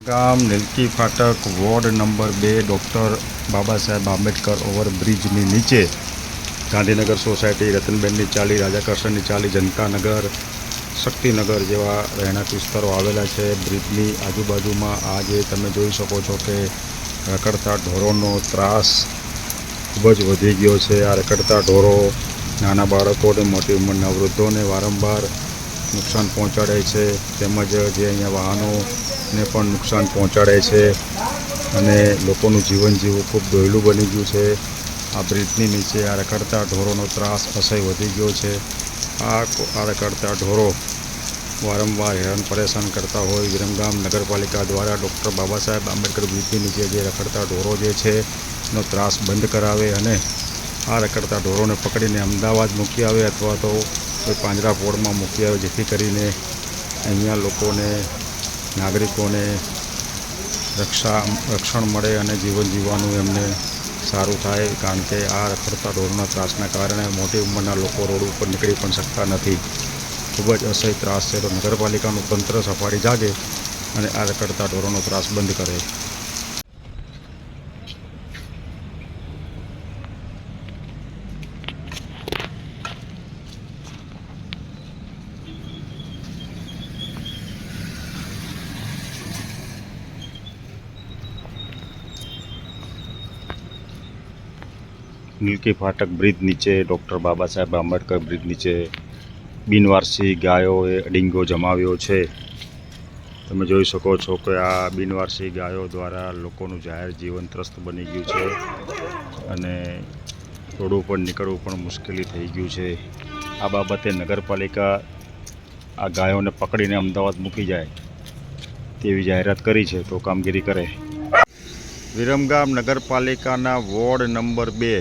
ગામ નીલકી ફાટક ward number બે, ડૉક્ટર બાબા સાહેબ આંબેડકર ઓવરબ્રિજની નીચે ગાંધીનગર સોસાયટી, રતનબેનની ચાલી, રાજાકર્ષણની ચાલી, જનતાનગર, શક્તિનગર જેવા રહેણાંક વિસ્તારો આવેલા છે. બ્રિજની આજુબાજુમાં આજે તમે જોઈ શકો છો કે રખડતા ઢોરોનો ત્રાસ ખૂબ જ વધી ગયો છે. આ રખડતા ઢોરો નાના બાળકોને મોટી ઉંમરના વૃદ્ધોને વારંવાર નુકસાન પહોંચાડે છે. તેમજ જે અહીંયા વાહનોને પણ નુકસાન પહોંચાડે છે અને લોકોનું જીવન જીવવું ખૂબ દોયલું બની ગયું છે. આ બ્રિજની નીચે આ રખડતા ઢોરોનો ત્રાસ અસહ્ય વધી ગયો છે. આ આ રખડતા ઢોરો વારંવાર હેરાન પરેશાન કરતા હોય. વિરમગામ નગરપાલિકા દ્વારા ડૉક્ટર બાબા સાહેબ આંબેડકર બ્રિજની નીચે જે રખડતા ઢોરો જે છે, એનો ત્રાસ બંધ કરાવે અને આ રખડતા ઢોરોને પકડીને અમદાવાદ મૂકી આવે અથવા તો કોઈ પાંજરા પોળમાં મૂકી આવે, જેથી કરીને અહીંયા લોકોને નાગરિકોને રક્ષા, રક્ષણ મળે અને જીવન જીવવાનું એમને સારું થાય, કારણ કે આ રખડતા રોડના ત્રાસના કારણે મોટી ઉંમરના લોકો રોડ ઉપર નીકળી પણ શકતા નથી. ખૂબ જ અસહ્ય ત્રાસ છે. તો નગરપાલિકાનું તંત્ર સફારી જાગે અને આ રખડતા ઢોરોનો ત્રાસ બંધ કરે. નીલકી ફાટક બ્રિજ નીચે, ડૉક્ટર બાબા સાહેબ આંબેડકર બ્રિજ નીચે, બિનવારસી ગાયોએ ડીંગો જમાવ્યો છે. તમે જોઈ શકો છો કે આ બિનવારસી ગાયો દ્વારા લોકોનું જાહેર જીવન ત્રસ્ત બની ગયું છે અને રોડ ઉપર નીકળવું પણ મુશ્કેલી થઈ ગયું છે. આ બાબતે નગરપાલિકા આ ગાયોને પકડીને અમદાવાદ મૂકી જાય તેવી જાહેરાત કરી છે તો કામગીરી કરે. વિરમગામ નગરપાલિકાના વોર્ડ નંબર બે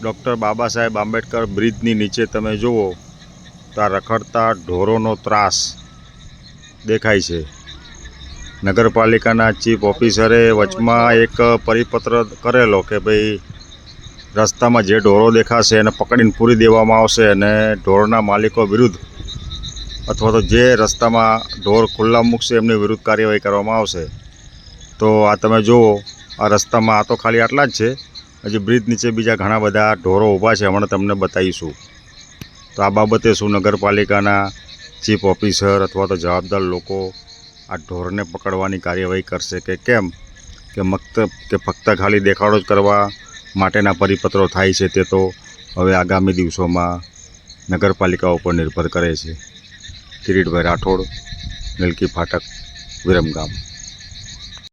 ડૉક્ટર બાબા સાહેબ આંબેડકર બ્રિજની નીચે તમે જુઓ, તો આ રખડતા ઢોરોનો ત્રાસ દેખાય છે. નગરપાલિકાના ચીફ ઓફિસરે વચમાં એક પરિપત્ર કરેલો કે ભાઈ, રસ્તામાં જે ઢોરો દેખાશે એને પકડીને પૂરી દેવામાં આવશે અને ઢોરના માલિકો વિરુદ્ધ અથવા તો જે રસ્તામાં ઢોર ખુલ્લા મૂકશે એમની વિરુદ્ધ કાર્યવાહી કરવામાં આવશે. તો આ તમે જુઓ, આ રસ્તામાં આ તો ખાલી આટલા જ છે. હજી બ્રિજ નીચે બીજા ઘણા બધા ઢોરો ઊભા છે, હમણાં તમને બતાવીશું. તો આ બાબતે શું નગરપાલિકાના ચીફ ઓફિસર અથવા તો જવાબદાર લોકો આ ઢોરને પકડવાની કાર્યવાહી કરશે કે કેમ? કે મક્ત, કે ફક્ત ખાલી દેખાડો જ કરવા માટેના પરિપત્રો થાય છે તે તો હવે આગામી દિવસોમાં નગરપાલિકા ઉપર નિર્ભર કરે છે. કિરીટભાઈ રાઠોડ, મિલકી ફાટક, વિરમગામ.